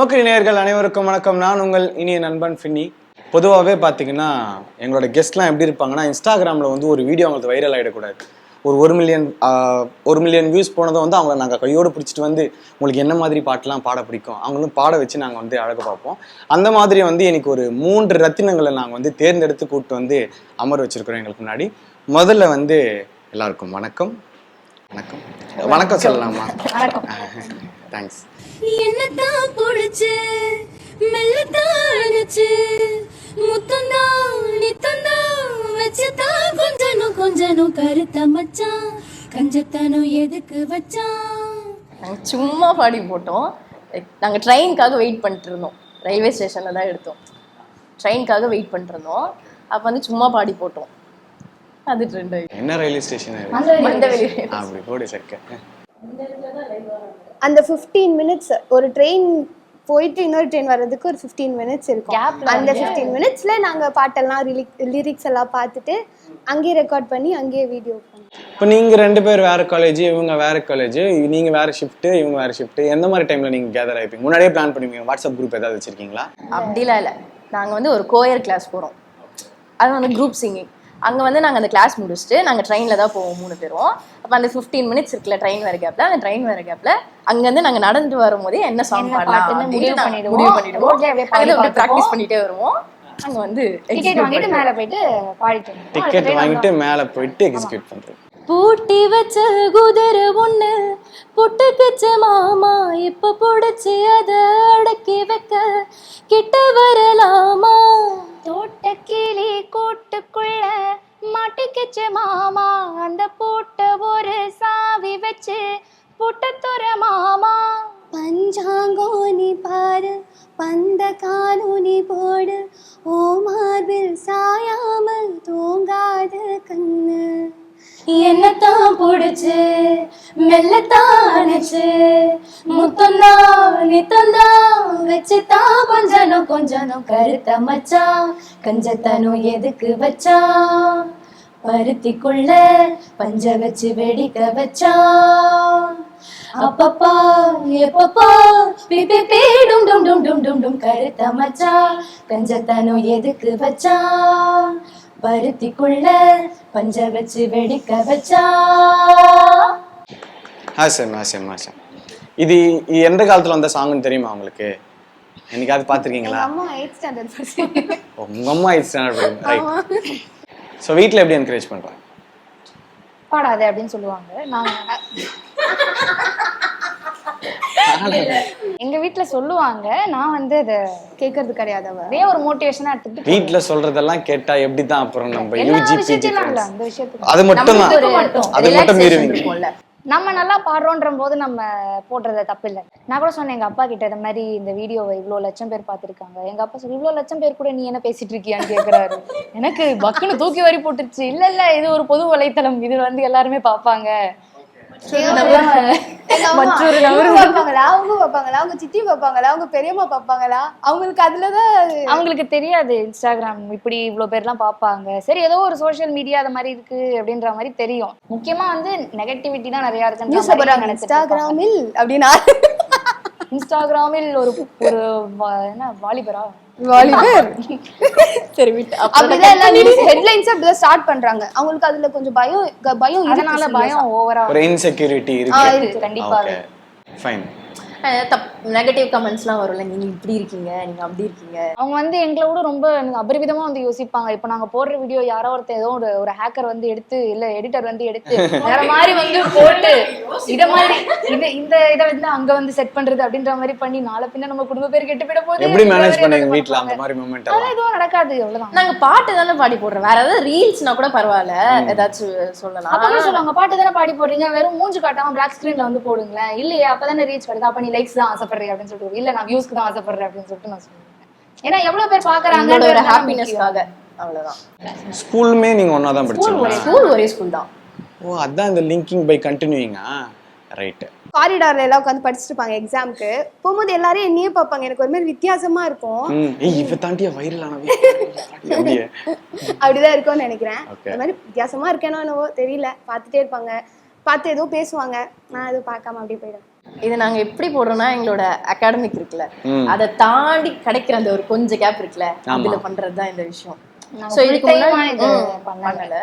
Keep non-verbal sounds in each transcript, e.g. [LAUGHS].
Okay நேயர்கள் அனைவருக்கும் வணக்கம். நான் உங்கள் இனிய நண்பன் ஃபின்னி. பொதுவாகவே பார்த்தீங்கன்னா எங்களோட கெஸ்ட்லாம் எப்படி இருப்பாங்கன்னா இன்ஸ்டாகிராமில் வந்து ஒரு வீடியோ அவங்களுக்கு வைரல் ஆகிடக்கூடாது ஒரு ஒரு மில்லியன் ஒரு மில்லியன் வியூஸ் போனதும் வந்து அவங்கள நாங்கள் கையோடு பிடிச்சிட்டு வந்து உங்களுக்கு என்ன மாதிரி பாட்டெலாம் பாட பிடிக்கும் அவங்களும் பாட வச்சு நாங்கள் வந்து அழகு பார்ப்போம். அந்த மாதிரி வந்து எனக்கு ஒரு மூன்று ரத்தினங்களை நாங்கள் வந்து தேர்ந்தெடுத்து கூப்பிட்டு வந்து அமர வச்சுருக்கிறோம் எங்களுக்கு முன்னாடி. முதல்ல வந்து எல்லாருக்கும் வணக்கம். வணக்கம். வணக்கம் சொல்லலாமா? தேங்க்ஸ் என்னத்தான் புடிச்சு? மெல்லத்தான் அணைச்சு முத்தந்தான் நித்தந்தான் வச்சுதான் கொஞ்சனும் கொஞ்சனும் கருத்த மச்சான். கஞ்சத்தனம் எதுக்கு வச்சான்? நாங்கள் சும்மா பாடி போட்டோம். நாங்கள் ட்ரெயினுக்காக வெயிட் பண்ணிட்டு இருந்தோம் ரயில்வே ஸ்டேஷனில் தான் எடுத்தோம். ட்ரெயினுக்காக வெயிட் பண்ணிட்டு இருந்தோம் அப்போ வந்து சும்மா பாடி போட்டோம். அது ட்ரெண்ட் ஆகிடும் என்ன ரயில்வே ஸ்டேஷன் மந்தவெளி அப்படி போடு சக்க. அந்த 15 மினிட்ஸ் ஒரு ட்ரெயின் போயிட்டு இன்னொரு ட்ரெயின் வர்றதுக்கு ஒரு 15 மினிட்ஸ் இருக்கும். அந்த 15 மினிட்ஸ்ல நாங்க பாட்டெல்லாம் லிரிக்ஸ் எல்லாம் பார்த்துட்டு அங்கேயே ரெக்கார்ட் பண்ணி அங்கேயே வீடியோ இப்போ நீங்க ரெண்டு பேர் வேற காலேஜ் இவங்க வேற காலேஜ் நீங்க வேற ஷிஃப்ட் இவங்க வேற ஷிஃப்ட் எந்த மாதிரி டைம்ல நீங்க கேதர் ஆயிப்பீங்க? முன்னாடியே பிளான் பண்ணுவீங்க வாட்ஸ்அப் குரூப் ஏதாவது வச்சிருக்கீங்களா? அப்படிலாம் இல்லை. நாங்கள் வந்து ஒரு கோயர் கிளாஸ் போகிறோம் அது வந்து குரூப் சிங்கிங் அங்கே வந்து நாங்கள் அந்த கிளாஸ் முடிச்சுட்டு நாங்கள் ட்ரெயினில் தான் போவோம் மூணு பேரும் அப்போ அந்த ஃபிஃப்டீன் மினிட்ஸ் இருக்குல்ல ட்ரெயின் வர கேப்பில் அந்த ட்ரெயின் வர கேப்பில் அங்கேருந்து நாங்கள் நடந்துட்டு வரும்போதே என்ன சாங் பாடலாம் முடிவு பண்ணிடுவோம். ப்ராக்டிஸ். பண்ணிட்டே வருவோம் அங்கே வந்து டிக்கெட் வாங்கிட்டு. மேல போயிட்டு பாடிட்டு. டிக்கெட் வாங்கிட்டு மேல போயிட்டு எக்ஸிக்யூட் பண்றது பூட்டி வச்ச குதிரை ஒண்ணு புட்டுக்குச்ச மாமா இப்ப புடிச்சு அத அடக்கி வைக்க கிட்ட வரலாமா மாட்டிக்கிச்சு மாமா அந்த பூட்ட ஒரு சாவி வச்சு புட்டத்துற மாமா. பஞ்சாங்கோனி பாரு பந்த காலூனி போடு ஓ மார்பில் சாயாமல் தூங்காத கண்ணு. என்னத்தான் புடிச்சு மெல்லத்தான் அணைச்சு முத்தந்தான் நித்தந்தான் வச்சுதான் கொஞ்சனும் கொஞ்சனும் கருத்த மச்சான் கஞ்சத்தனும் எதுக்கு வச்சான் பருத்திக்குள்ள பஞ்ச வச்சு வெடிக்க வச்சான். அப்பப்பா எப்பப்பா பிபி பி டும் டும் டும் டும் டும் டும் கருத்த மச்சான் கஞ்சத்தனும் எதுக்கு வச்சான்? பருத்திக்குள்ள பஞ்ச வச்சு வெடிக்க வச்சான் ஹாசம் ஹாசம் ஹாசம் இது எந்த காலத்துல வந்த சாங்னு தெரியுமா உங்களுக்கு? என்னைக்காவது பார்த்துருக்கீங்களா? அம்மா எயிட் ஸ்டாண்டர்ட் உங்க அம்மா இது ஸ்டாண்டர்ட் ரைட் ஸோ வீட்டில் எப்படி என்கரேஜ் பண்றாங்க பாடாதே அப்படின்னு சொல்லுவாங்க. நாங்க எங்க வீட்ல சொல்லுவாங்க நான் வந்து அதை கேட்கறது கிடையாது அவ. அதே ஒரு மோட்டிவேஷனா எடுத்துக்கிட்டு வீட்டில் சொல்றதெல்லாம் கேட்டா எப்படி தான் அப்புறம் நம்ம யூஜி அது மட்டும் தான். அது மட்டும் மீறுவீங்க. நம்ம நல்லா பாடுறோன்ற போது நம்ம போடுறது தப்பு இல்லை நான் கூட சொன்னேன் எங்க அப்பா கிட்ட இந்த மாதிரி இந்த வீடியோவை இவ்வளோ லட்சம் பேர் பாத்துருக்காங்க. எங்க அப்பா சொல்லி இவ்வளோ லட்சம் பேர் கூட நீ என்ன பேசிட்டு இருக்கியான்னு கேக்குறாரு. எனக்கு பக்குன்னு தூக்கி வரி போட்டுருச்சு. இல்ல இல்ல இது ஒரு பொது வலைத்தளம். இது வந்து எல்லாருமே பார்ப்பாங்க மற்றொரு இவங்க பார்ப்பாங்களா? அவங்க பார்ப்பாங்களா? அவங்க சித்தி பார்ப்பாங்களா? அவங்க பெரியம்மா பார்ப்பாங்களா? அவங்களுக்கு அதுலதான் அவங்களுக்கு தெரியாது இன்ஸ்டாகிராம் இப்படி இவ்வளோ பேர்லாம் பார்ப்பாங்க. சரி ஏதோ ஒரு சோஷியல் மீடியா அது மாதிரி இருக்கு அப்படின்ற மாதிரி தெரியும். முக்கியமா வந்து நெகட்டிவிட்டி தான் நிறைய இருப்பாங்க. இன்ஸ்டாகிராமில் அப்படின்னா இன்ஸ்டாகிராமில் ஒரு ஒரு என்ன வாலிபரா? வாலிபர். [LAUGHS] சரி விட்டு. அப்படிதான் எல்லா நியூஸ் ஹெட்லைன்ஸ் அப்படிதான் ஸ்டார்ட் பண்றாங்க. அவங்களுக்கு அதுல கொஞ்சம் பயம் பயம் ஆ. பயம் ஓவரா ஒரு இன்செக்யூரிட்டி இருக்கு. கண்டிப்பாவே ஓகே ஃபைன் தப் நெகட்டிவ் கமெண்ட்ஸ்லாம் வரும்ல நீங்க இப்படி இருக்கீங்க நீங்க அப்படி இருக்கீங்க. அவங்க வந்து எங்களை விட ரொம்ப அபரிவிதமா வந்து யோசிப்பாங்க. இப்போ நாங்க போடுற வீடியோ யாரோ ஒருத்தர் ஏதோ ஒரு ஒரு ஹேக்கர் வந்து எடுத்து இல்ல எடிட்டர் வந்து எடுத்து [LAUGHS] வேற மாதிரி வந்து போட்டு இத மாதிரி இந்த இந்த இதை வந்து அங்க வந்து செட் பண்றது அப்படின்ற மாதிரி பண்ணி நாளை பின்ன நம்ம குடும்ப பேர் கெட்டு போயிட போகுது. எப்படி மேனேஜ் பண்ணீங்க வீட்ல அந்த. மாதிரி மூமெண்ட் அதெல்லாம் எல்லாம் எதுவும் நடக்காது அவ்வளவுதான். நாங்க பாட்டு தானே பாடி போடுறோம். வேற ஏதாவது ரீல்ஸ்னா கூட பரவாயில்ல ஏதாச்சும் சொல்லலாம். அப்பவே சொல்லுவாங்க பாட்டு தானே பாடி போடுறீங்க வெறும் மூஞ்சி காட்டாம பிளாக் ஸ்கிரீன்ல வந்து போடுங்களேன். இல்லையே அப்பதானே ரீச் வருது. அப்ப நீ லைக்ஸ் தான் ஆசைப்படுறீங்க அப்படின்னு சொல்லிட்டு. இல்ல நான் வியூஸ்க்கு தான் ஆசைப்படுறேன் அப்படின்னு சொல்லிட்டு நான் சொல்லுவேன். ஏன்னா எவ்வளவு பேர் பாக்குறாங்க உங்களோட ஹாப்பினஸ்க்காக அவ்வளவுதான். ஸ்கூலுமே நீங்க ஒண்ணா தான் படிச்சீங்களா ஸ்கூல் ஒரே ஸ்கூல் தான். ஓ அதான் இந்த லிங்கிங் பை கண்டினியூயிங்கா ரைட் காரிடார்ல எல்லாம் உட்காந்து படிச்சுட்டு இருப்பாங்க எக்ஸாம்க்கு போகும்போது எல்லாரும் என்னையே பார்ப்பாங்க. எனக்கு ஒரு மாதிரி வித்தியாசமா இருக்கும். ஏய் இவ தாண்டியா வைரல் ஆனவே அப்படியே அப்படிதான் இருக்கும்னு நினைக்கிறேன். அந்த மாதிரி வித்தியாசமா இருக்கேனோ என்னவோ தெரியல. பார்த்துட்டே இருப்பாங்க. பார்த்து ஏதோ பேசுவாங்க. நான் எதுவும் பார்க்காம அப்படியே போயிடுவேன் இது நாங்க எப்படி போடுறோம்னா எங்களோட அகாடமிக் இருக்குல்ல. அதை தாண்டி கிடைக்கிற அந்த ஒரு கொஞ்சம் கேப் இருக்குல்ல. அதுல பண்றதுதான் இந்த விஷயம். சோ இதுக்கு முன்னாடி பண்ணல.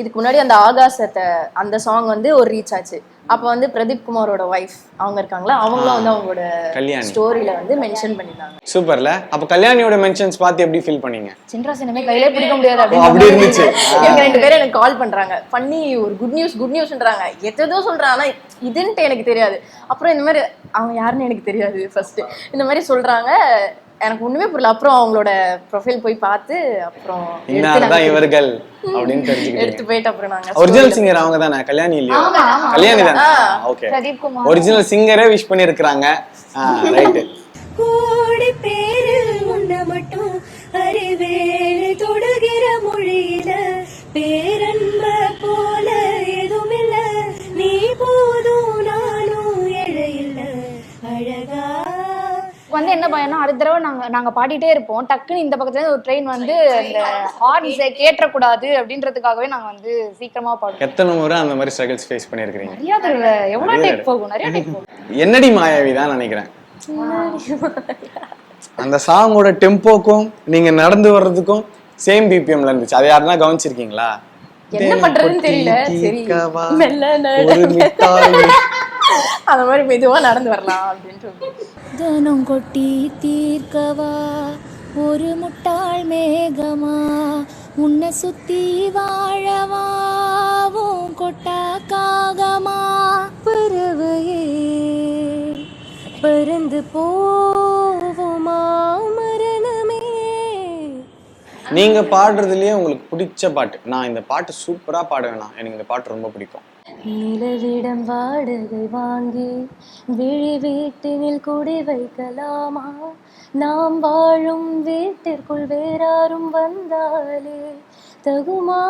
இதுக்கு முன்னாடி அந்த ஆகாசத்தை அந்த சாங் வந்து ஒரு ரீச் ஆச்சு. அப்ப வந்து பிரதீப் குமாரோட ஒய்ஃப் அவங்க இருக்காங்களா? அவங்களும் வந்து அவங்களோட கல்யாணி. ஸ்டோரியில வந்து மென்ஷன் பண்ணிருந்தாங்க சூப்பர்ல. அப்ப கல்யாணியோட மென்ஷன்ஸ் பார்த்து எப்படி ஃபீல் பண்ணீங்க? சின்ராஸ் இனிமே கையிலே பிடிக்க முடியாது அப்படி இருந்துச்சு. இவங்க ரெண்டு பேரும் எனக்கு கால் பண்றாங்க. பண்ணி ஒரு குட் நியூஸ் குட் நியூஸ்ன்றாங்க எத்ததோ சொல்றாங்க. ஆனா இதுன்ட்டு எனக்கு தெரியாது. அப்புறம் இந்த மாதிரி அவங்க யாருன்னு எனக்கு தெரியாது ஃபர்ஸ்ட் இந்த மாதிரி சொல்றாங்க. எனக்கு ஒண்ணுமே புரியல. அப்புறம் அவங்களோட ப்ரொஃபைல் போய் பார்த்து அப்புறம் எடுத்து இன்னார் நாங்க தான் இவர்கள் அப்படின்னு தெரிஞ்சுக்கிட்டீங்க. எடுத்து போயிட்டு அப்புறம் நாங்க ஒரிஜினல் சிங்கர் அவங்க தானே கல்யாணி இல்லையா? கல்யாணி தானே? ஓகே பிரதீப் குமார். ஒரிஜினல் சிங்கரே விஷ் பண்ணிருக்காங்க ரைட்டு கோடி பேரில் உன்னை மட்டும் அறிவேலை தொடுகிற மொழியில பேரன்ப வந்து என்ன பயம்னா அடுத்த தடவை நாங்க நாங்க பாடிட்டே இருப்போம். டக்குன்னு இந்த பக்கத்துல இருந்து ஒரு ட்ரெயின் வந்து அந்த ஹார்ன்ஸை கேட்டக்கூடாது அப்படின்றதுக்காகவே நாங்க வந்து சீக்கிரமா பாடுவோம். எத்தனை முறை அந்த மாதிரி ஸ்ட்ரகிள்ஸ் ஃபேஸ் பண்ணிருக்கீங்க நிறைய தடவை. எவ்வளவு டேக் போகும் நிறைய டேக் போகும். என்னடி மாயாவி தான் நினைக்கிறேன்? அந்த சாங்கோட டெம்போக்கும் நீங்க நடந்து வர்றதுக்கும் சேம் பிபிஎம்ல இருந்துச்சு. அதை யாருன்னா கவனிச்சிருக்கீங்களா? என்ன பண்றதுன்னு தெரியல. சரி. மெல்ல [LAUGHS] அந்த மாதிரி மெதுவா நடந்து வரலாம் அப்படின்ட்டு. தனம் கொட்டி தீர்க்கவா? ஒரு முட்டாள் மேகமா? உன்னை சுத்தி வாழவாவும் கொட்டா காகமா பறவையே பறந்து போவோமா மரணமே? நீங்க பாடுறதுலயே உங்களுக்கு பிடிச்ச பாட்டு. நான் இந்த பாட்டு சூப்பரா பாடுவேனா எனக்கு இந்த பாட்டு ரொம்ப பிடிக்கும். நிலவிடம் வாடகை வாங்கி விழி வீட்டினில் குடி வைக்கலாமா? நாம் வாழும் வீட்டிற்குள் வேறாரும் வந்தாலே தகுமா?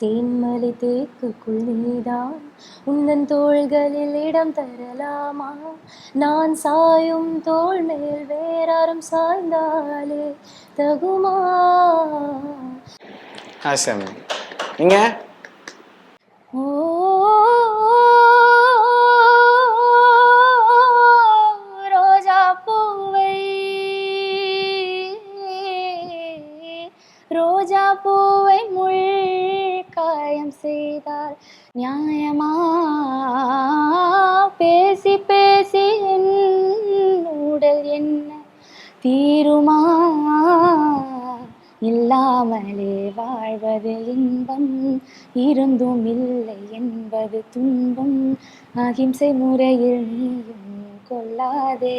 தேன்மலை தேக்குக்குள் நீதான் உன்னன் தோள்களில் இடம் தரலாமா? நான் சாயும் தோல் மேல் வேறாரும் சாய்ந்தாலே தகுமா? ஹாசம் நீங்க? ஓ என்பது துன்பம். அகிம்சை முறையில் நீயும் கொள்ளாதே.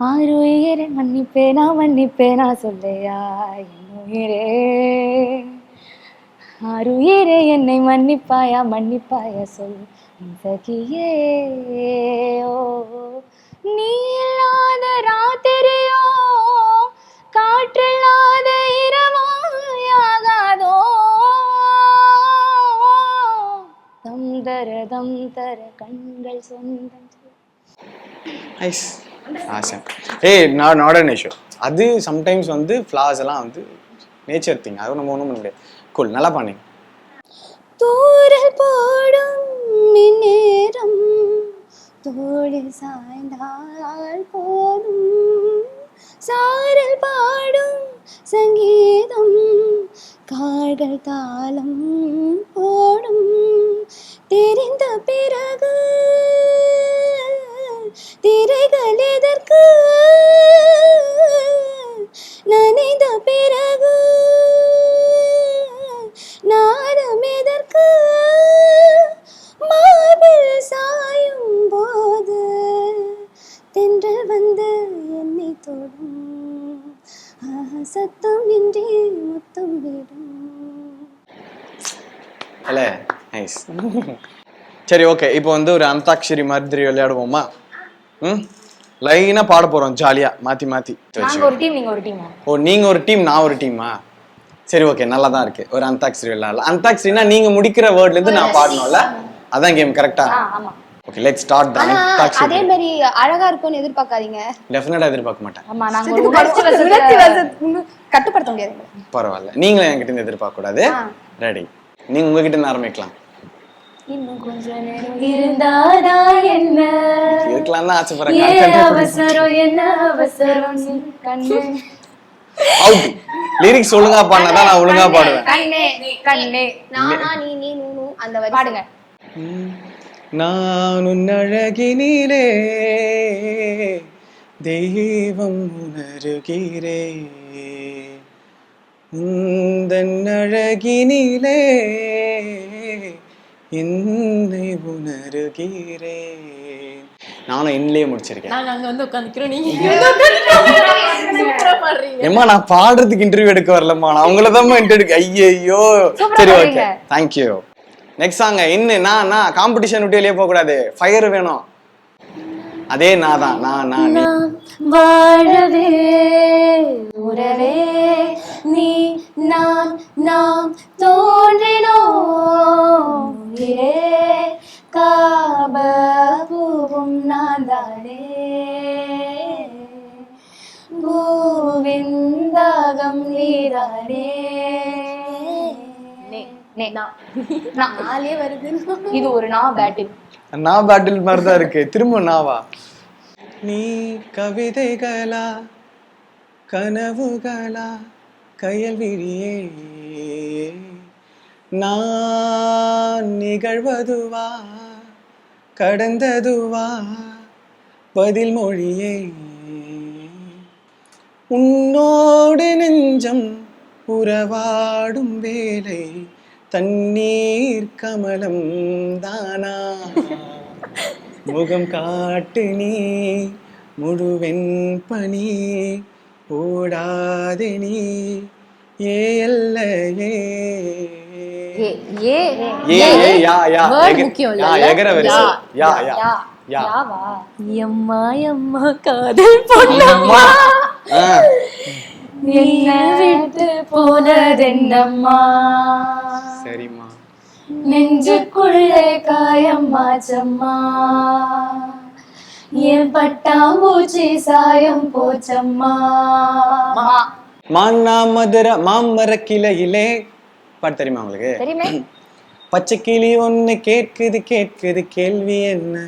ஆறுயிரை மன்னிப்பேனா மன்னிப்பேனா சொல்லையா என் உயிரே. ஆறுயிரே என்னை மன்னிப்பாயா மன்னிப்பாயா சொல் சகியே. ஓ நீ இல்லாத ராத்திரியோ காற்றில்லாத தம் தர கண்கள் சொந்தம் நைஸ் ஆசம் ஏய் நான் நாட் அன் இஷ்யூ அது சம்டைம்ஸ் வந்து ஃப்ளாஸ் எல்லாம் வந்து நேச்சர் திங் அது நம்ம ஒன்றும் பண்ண முடியாது. கூல் நல்லா பண்ணீங்க தூரல் போடும் மின்னேரம் தோளில் சாய்ந்தால் போதும். சாரல் பாடும் சங்கீதம். கால்கள் தாளம் தெரிந்த பிறகு திரைகள் எதற்கு? நனைந்த பிறகு நாடம் எதற்கு? மார்பில் சாயும் போது தென்றல் வந்து என்னை தொடும். சத்தம் இன்றி முத்தம் விடும் இல்ல நைஸ் சரி ஓகே இப்போ வந்து ஒரு அந்தாக்ஷரி மாதிரி விளையாடுவோமா? ம்? லைனா பாட போறோம் ஜாலியா மாத்தி மாத்தி. ஒரு டீம் நீங்க ஒரு டீமா ஓ நீங்க ஒரு டீம் நான் ஒரு டீமா சரி ஓகே நல்லா தான் இருக்கு. ஒரு அந்தாக்ஷரி விளையாடலாம். அந்தாக்ஷரினா நீங்க முடிக்கிற வேர்ட்ல இருந்து நான் பாடணும்ல? அதான் கேம் கரெக்டா ஆமா. ஓகே லெட் ஸ்டார்ட் த ஆனா அதே மாதிரி அழகா இருக்கும்னு எதிர்பார்க்காதீங்க. டெஃபினட்டா எதிர்பார்க்க மாட்டேன். ஆமா நாங்க ஒரு உணர்ச்சி உணர்ச்சி வசத்துல வச- கட்டுப்படுத்த முடியாது. பரவாயில்ல. நீங்களும் என்கிட்ட இருந்து எதிர்பார்க்க கூடாது ரெடி நீங்க உங்ககிட்ட இருந்து ஆரம்பிக்கலாம். இன்னும் கொஞ்ச நேரம் இருந்தாதான் என்ன? இருக்கலாம் தான் ஏ ஆசைப்படுறேன் அவசரம்? என்ன அவசரம்? கண்ணே. அவுட் லிரிக்ஸ் ஒழுங்கா பாடினாதான் நான் ஒழுங்கா பாடுவேன். கண்ணே கண்ணே. நானா நீ நீ நூ நூ அந்த வரி பாடுங்க. நான் உன் அழகினிலே தெய்வம் உணர்கிறே உந்தன் அழகினிலே என்னை உணர்கிறேன் நானும் என்னிலே முடிச்சிருக்கேன். நாங்க அங்க வந்து உட்காந்துக்கிறோம் நீங்க சூப்பரா பாடுறீங்க. ஏம்மா நான் பாடுறதுக்கு இன்டர்வியூ எடுக்க வரலம்மா. நான் அவங்கள தான் இன்டர்வியூ ஐயோ சரி ஓகே. தேங்க்யூ நெக்ஸ்ட் சாங்க இன்னும் நான் நான் காம்படிஷன் விட்டு வெளியே போக கூடாது ஃபயர் வேணும். அதே நான் தான் நான் நான் வாழவே உறவே. நீ நான் நாம் தோன்றினோம். காபூவும் நான் தானே. பூவின் தாகம் நீதானே நாளே வருது. இது ஒரு நான் பேட்டில் நான் பேட்டில் மாதிரி தான் இருக்கு. திரும்ப நாவா? நீ கவிதைகளா கனவுகளா கையல் விழியே நான் நிகழ்வதுவா கடந்ததுவா பதில் மொழியே. உன்னோடு நெஞ்சம் உறவாடும் வேலை தண்ணீர் கமலம் தானா? முகம் காட்டு நீ முழுவெண் பனி ஓடாதே நீ. ஏ அல்லையே ஏ. ஏ ஏ ஏ யா யா Word எக- முக்கியம் யா இல்லைல்ல? எகர வரிசை. யா யா யா யா யாவா எம்மா எம்மா காதல் பொண்ணு. என்ன விட்டு போனதென்னம்மா சரிம்மா நெஞ்சுக்குள்ளே காயம்மாச்சம்மா என் பட்டாம்பூச்சி சாயம் போச்சம்மா மான்னா மதுர மாமர கிளையிலே பாட்டு தெரியுமா உங்களுக்கு தெரியுமே பச்சை கிளி ஒண்ணு கேட்குது கேட்குது கேள்வி என்ன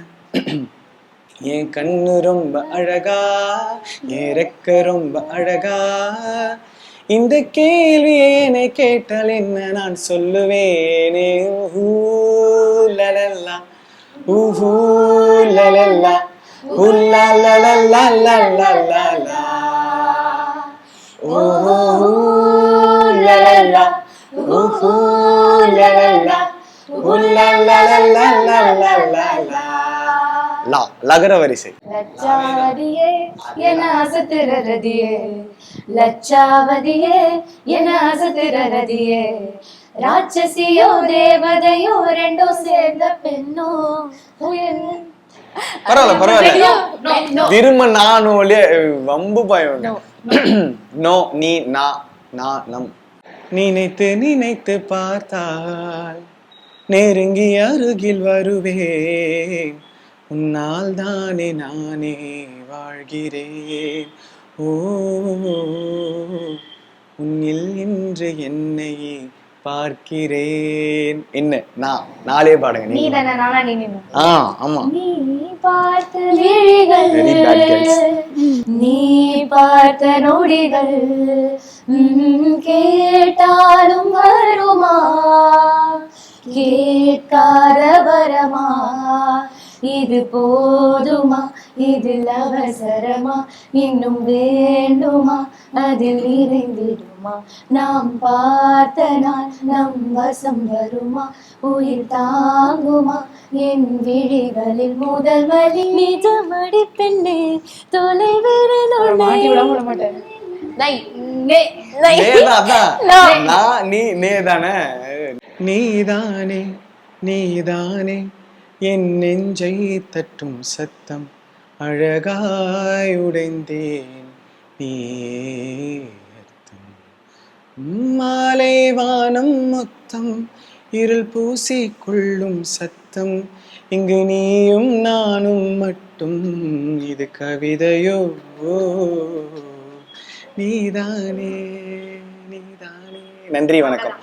என் கண்ணு ரொம்ப அழகா என் ரெக்க ரொம்ப அழகா இந்த கேள்வியை என்னை கேட்டால் என்ன நான் சொல்லுவேனே ஊஹூ லலல்லா ஊஹூ லலல்லா உல்லா லலல்லா லலல்லா ஊஹூ லலல்லா ஊஹூ லலல்லா உல்லா லலல்லா லலல்லா லா லகர வரிசை. லட்சாவதியே என அசத்துறதியே லட்சாவதியே என அசத்துறதியே ராட்சசியோ தேவதையோ ரெண்டும் சேர்ந்த பெண்ணோ பரவாயில்ல பரவாயில்ல. திரும்ப நானும் ஒளிய வம்பு பயம் நோ நீ. நா நான் நம். நினைத்து நினைத்து பார்த்தால் நெருங்கி அருகில் வருவேன். உன்னால் தானே நானே வாழ்கிறேன். ஓ உன்னில் இன்று என்னை பார்க்கிறேன். என்ன? நான் நாளே பாடுங்க நீ ஆ ஆமா. நீ பார்த்த விழிகள். நீ பார்த்த நொடிகள் கேட்டாலும் வருமா? கேட்காத வரமா? இது போதுமா? இதில் அவசரமா? இன்னும் வேண்டுமா? அதில் நிறைந்திடுமா நாம் பார்த்த நாள் நம் வசம் வருமா? உயிர் தாங்குமா? என் விழிகளில் முதல் வலி. நிஜமடி பெண்ணே தொலைவிரல் நேதானே? நீதானே நீதானே என் நெஞ்சை தட்டும் சத்தம் அழகாய் உடைந்தேன் நீ மாலை வானம் மொத்தம் இருள் பூசி கொள்ளும் சத்தம். இங்கு நீயும் நானும் மட்டும் இது கவிதையோ? நீதானே நீதானே. நன்றி வணக்கம்.